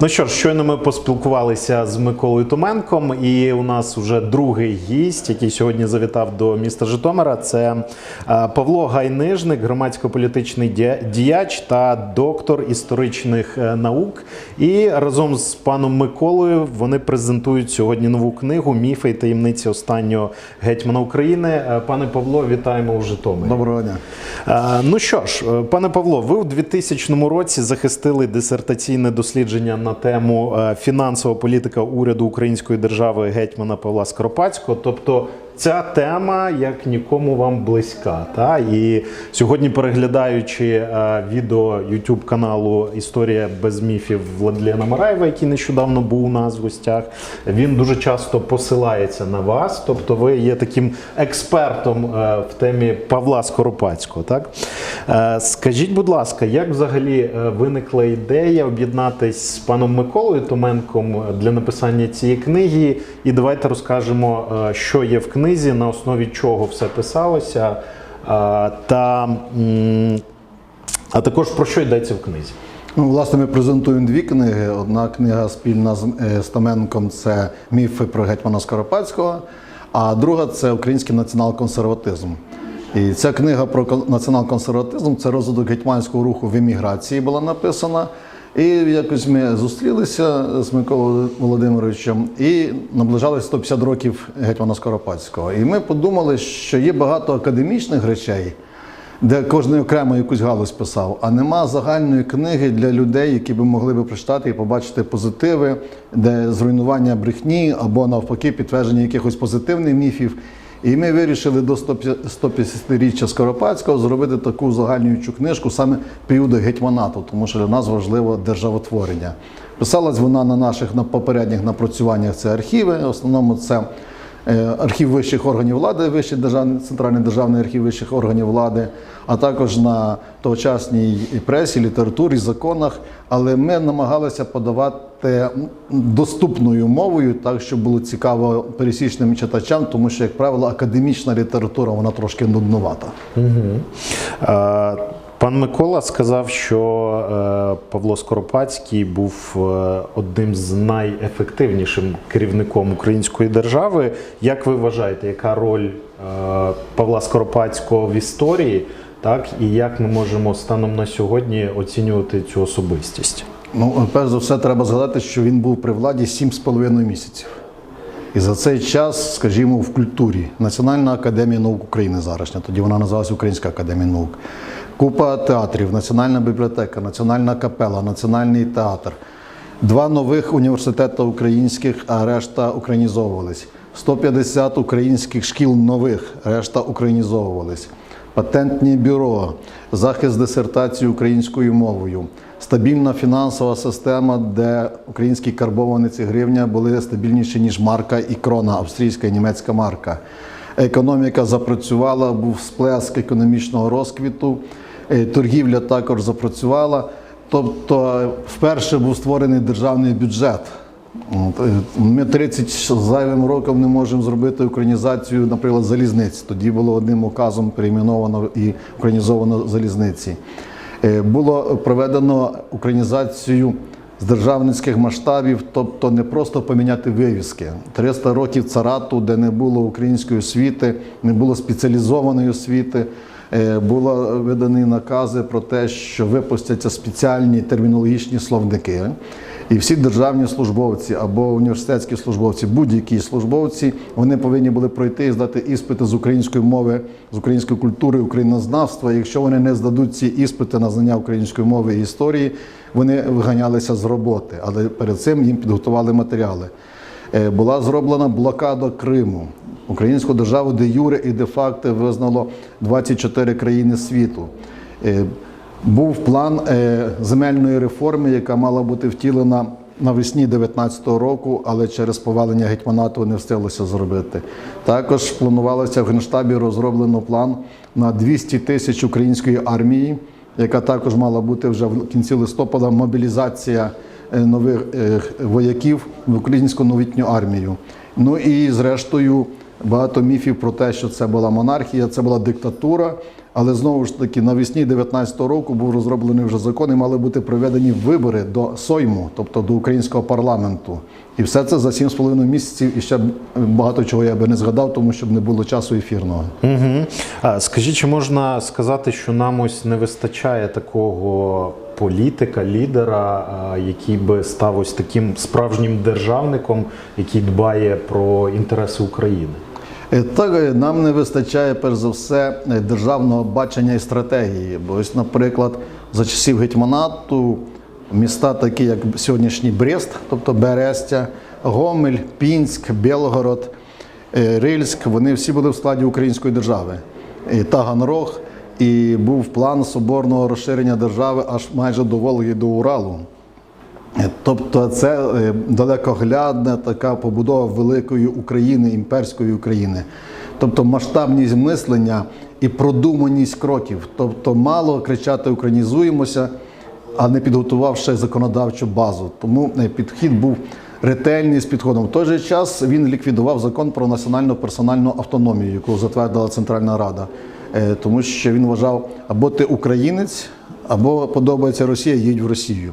Ну що ж, щойно ми поспілкувалися з Миколою Томенком, і у нас вже другий гість, який сьогодні завітав до міста Житомира. Це е, Павло Гайнижник, громадсько-політичний діяч та доктор історичних е, наук. І разом з паном Миколою вони презентують сьогодні нову книгу Міфи і таємниці останнього гетьмана України. Е, Пане Павло, вітаємо у Житомирі. Доброго дня. Ну що ж, пане Павло, ви у 2000 році захистили дисертаційне дослідження на тему е, фінансова політика уряду Української держави гетьмана Павла Скоропадського. Тобто ця тема як нікому вам близька. Та? І сьогодні, переглядаючи е, відео YouTube каналу Історія без міфів Владлена Мараєва, який нещодавно був у нас в гостях, він дуже часто посилається на вас. Тобто, ви є таким експертом е, в темі Павла Скоропадського. Так? Е, Скажіть, будь ласка, як взагалі виникла ідея об'єднатись з паном Миколою Томенком для написання цієї книги? І давайте розкажемо, що є в книзі, на основі чого все писалося, е, та а також про що йдеться в книзі. Ну, власне, ми презентуємо дві книги. Одна книга спільна з, е, з Томенком це міфи про гетьмана Скоропадського, а друга це український націонал-консерватизм. І ця книга про націонал-консерватизм це розвиток гетьманського руху в еміграції була написана. І якось ми зустрілися з Миколою Володимировичем і наближалось 150 років гетьмана Скоропадського. І ми подумали, що є багато академічних речей, де кожен окремо якусь галузь писав, а нема загальної книги для людей, які би могли би прочитати і побачити позитиви, де зруйнування брехні або навпаки підтвердження якихось позитивних міфів. І ми вирішили до 150-річчя Скоропадського зробити таку загальнюючу книжку саме періоду гетьманату, тому що для нас важливо державотворення. Писалась вона на наших на попередніх напрацюваннях. Це архіви. В основному це Е, архів вищих органів влади, вищий державний центральний державний архів вищих органів влади, а також на тогочасній пресі, літературі, законах. Але ми намагалися подавати м, доступною мовою, так щоб було цікаво пересічним читачам, тому що, як правило, академічна література вона трошки нуднувата. Е, Пан Микола сказав, що е, Павло Скоропадський був е, одним з найефективнішим керівником української держави. Як ви вважаєте, яка роль Павла Скоропадського в історії? Так, і як ми можемо станом на сьогодні оцінювати цю особистість? Ну, перш за все, треба згадати, що він був при владі 7,5 місяців. І за цей час, скажімо, в культурі Національна академія наук України зарашня, тоді вона називалася Українська академія наук, купа театрів, Національна бібліотека, Національна капела, Національний театр, два нових університети українських, а решта українізовувались. 150 українських шкіл нових, решта українізовувались. Патентні бюро, захист дисертації українською мовою, стабільна фінансова система, де українські карбованиці гривня були стабільніші, ніж марка і крона, австрійська і німецька марка. Економіка запрацювала, був сплеск економічного розквіту, е, торгівля також запрацювала. Тобто, вперше був створений державний бюджет. Е, Ми 30 зайвим роком не можемо зробити українізацію, наприклад, залізниць. Тоді було одним указом перейменовано і українізовано залізниці. Е, Було проведено українізацію з державницьких масштабів, тобто не просто поміняти вивіски. 300 років царату, де не було української освіти, не було спеціалізованої освіти. Е, Були видані накази про те, що випустяться спеціальні термінологічні словники. І всі державні службовці або університетські службовці, будь-які службовці, вони повинні були пройти і здати іспити з української мови, з української культури, українознавства. Якщо вони не здадуть ці іспити на знання української мови і історії, вони виганялися з роботи. Але перед цим їм підготували матеріали. Е, Була зроблена блокада Криму. Українську державу де юре і де факто визнало 24 країни світу. Е, був план е, земельної реформи, яка мала бути втілена навесні 19-го року, але через повалення гетьманату не встиглося зробити. Також планувалося в Генштабі розроблено план на 200 тисяч української армії, яка також мала бути вже в кінці листопада мобілізація е, нових вояків в українську новітню армію. Ну і зрештою багато міфів про те, що це була монархія, це була диктатура. Але знову ж таки, навесні 2019 року був розроблений вже закон і мали бути проведені вибори до Сойму, тобто до українського парламенту. І все це за 7,5 місяців. І ще б багато чого я би не згадав, тому щоб не було часу ефірного. Угу. А, скажіть, чи можна сказати, що нам ось не вистачає такого політика, лідера, який би став ось таким справжнім державником, який дбає про інтереси України? Е, Так, е, нам не вистачає перш за все е, державного бачення і стратегії. Бо ось, наприклад, за часів гетьманату міста, такі як сьогоднішній Брест, тобто Берестя, Гомель, Пінськ, Білгород, е, Рильськ, вони всі були в складі української держави. І Таганрог, і був план соборного розширення держави аж майже до Волги до Уралу. Е, Тобто це е, далекоглядна така побудова великої України, імперської України. Тобто масштабність мислення і продуманість кроків. Тобто мало кричати українізуємося, а не підготувавши законодавчу базу. Тому е, підхід був ретельний з підходом. В той же час він ліквідував закон про національну персональну автономію, яку затвердила Центральна Рада. Е, Тому що він вважав, або ти українець, або подобається Росія, їдь в Росію.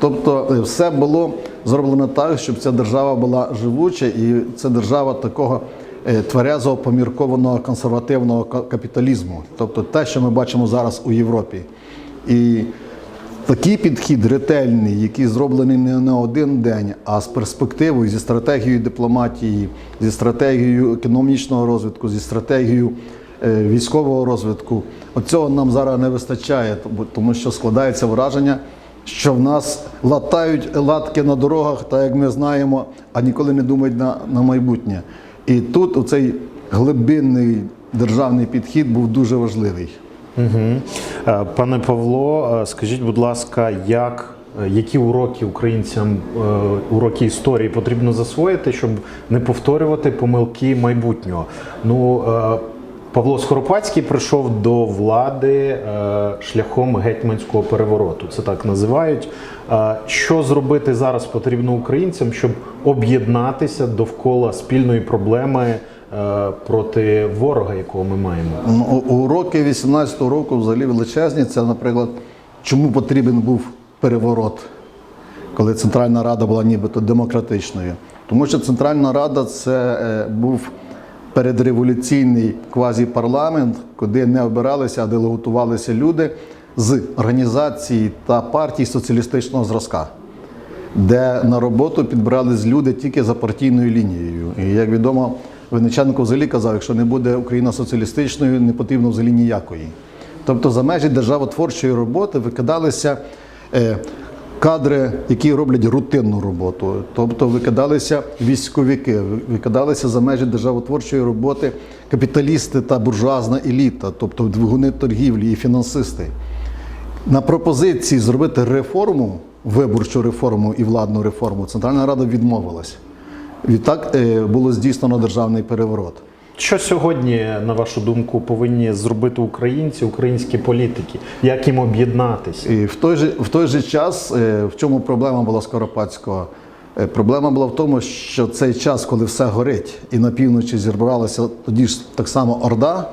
Тобто е, все було зроблено так, щоб ця держава була живуча, і це держава такого е, тверезого, поміркованого консервативного капіталізму. Тобто те, що ми бачимо зараз у Європі. І такий підхід ретельний, який зроблений не на один день, а з перспективою, зі стратегією дипломатії, зі стратегією економічного розвитку, зі стратегією військового розвитку. Оцього нам зараз не вистачає, тому- що складається враження, що в нас латають латки на дорогах, так як ми знаємо, а ніколи не думають на, на майбутнє. І тут оцей глибинний державний підхід був дуже важливий. Угу. Пане Павло, е, скажіть, будь ласка, як, е, які уроки українцям, е, уроки історії потрібно засвоїти, щоб не повторювати помилки майбутнього? Ну, е, Павло Скоропадський прийшов до влади е, шляхом гетьманського перевороту. Це так називають. Е, Що зробити зараз потрібно українцям, щоб об'єднатися довкола спільної проблеми е, проти ворога, якого ми маємо? Ну, Уроки 18-го року взагалі величезні. Це, наприклад, чому потрібен був переворот, коли Центральна Рада була нібито демократичною. Тому що Центральна Рада це був передреволюційний квазіпарламент, куди не обиралися, а делегувалися люди з організацій та партій соціалістичного зразка де на роботу підбирались люди тільки за партійною лінією. І як відомо, Винниченко взагалі казав, якщо не буде Україна соціалістичною, не потрібно взагалі ніякої. Тобто за межі державотворчої роботи викидалися е, кадри, які роблять рутинну роботу. Тобто викидалися військовики, викидалися за межі державотворчої роботи капіталісти та буржуазна еліта, тобто двигуни торгівлі і фінансисти. На пропозиції зробити реформу, виборчу реформу і владну реформу, Центральна Рада відмовилась. Відтак е, було здійснено державний переворот. Що сьогодні, на вашу думку, повинні зробити українці, українські політики? Як їм об'єднатися? І в той же, в той же час, е, в чому проблема була Скоропадського? Е, Проблема була в тому, що цей час, коли все горить, і на півночі зібралася тоді ж так само Орда,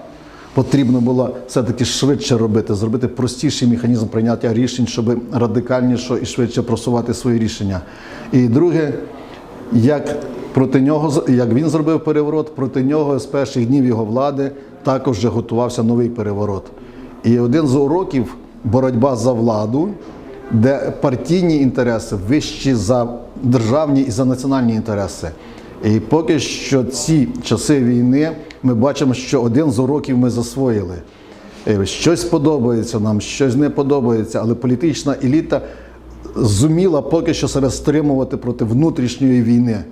потрібно було все-таки швидше робити, зробити простіший механізм прийняття рішень, щоб радикальніше і швидше просувати свої рішення. І друге, як проти нього, як він зробив переворот, проти нього з перших днів його влади також вже готувався новий переворот. І один з уроків боротьба за владу, де партійні інтереси вищі за державні і за національні інтереси. І поки що ці часи війни ми бачимо, що один з уроків ми засвоїли. Е, Щось подобається нам, щось не подобається, але політична еліта зуміла поки що себе стримувати проти внутрішньої війни,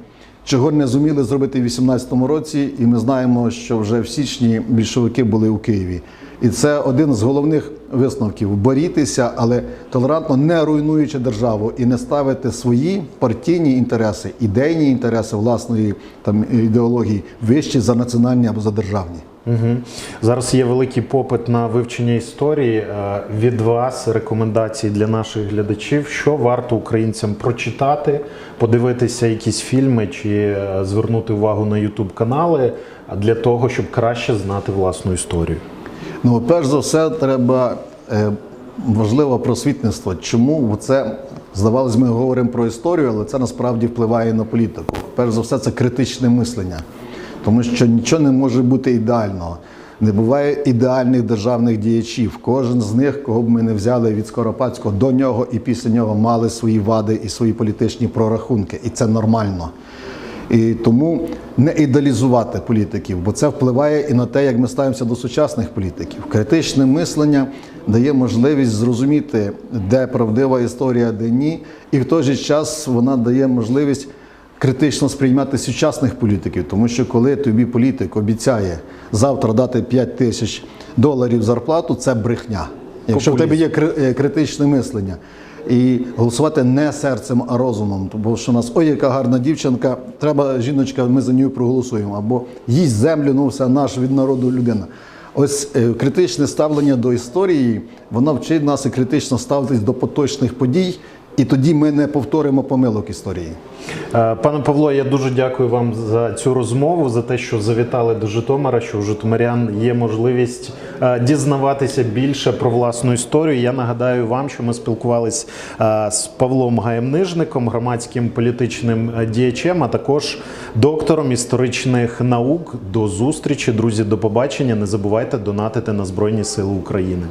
чого не зуміли зробити в 18-му році, і ми знаємо, що вже в січні більшовики були у Києві. І це один з головних висновків борітися, але толерантно не руйнуючи державу і не ставити свої партійні інтереси, ідейні інтереси власної там ідеології вищі за національні або за державні. Угу. Зараз є великий попит на вивчення історії. Е, Від вас рекомендації для наших глядачів, що варто українцям прочитати, подивитися якісь фільми чи е, звернути увагу на Ютуб канали для того, щоб краще знати власну історію. Ну, перш за все, треба е, важливо просвітництво. Чому це здавалось, ми говоримо про історію, але це насправді впливає на політику. Перш за все, це критичне мислення, тому що нічого не може бути ідеального. Не буває ідеальних державних діячів. Кожен з них, кого б ми не взяли від Скоропадського до нього і після нього мали свої вади і свої політичні прорахунки, і це нормально. І тому не ідеалізувати політиків, бо це впливає і на те, як ми ставимося до сучасних політиків. Критичне мислення дає можливість зрозуміти, де правдива історія, де ні, і в той же час вона дає можливість критично сприймати сучасних політиків, тому що коли тобі політик обіцяє завтра дати 5 тисяч доларів зарплату, це брехня. Якщо в тебе є е, критичне мислення. І голосувати не серцем, а розумом. Бо що у нас ой, яка гарна дівчинка, треба жіночка, ми за нею проголосуємо. Або їсть землю, ну все наш від народу людина. Ось е, критичне ставлення до історії, воно вчить нас і критично ставитись до поточних подій, і тоді ми не повторимо помилок історії. Е, Пане Павло, я дуже дякую вам за цю розмову, за те, що завітали до Житомира, що у Житомирян є можливість е, дізнаватися більше про власну історію. Я нагадаю вам, що ми спілкувалися е, з Павлом Гаємнижником, громадським політичним діячем, а також доктором історичних наук. До зустрічі, друзі, до побачення. Не забувайте донатити на Збройні Сили України.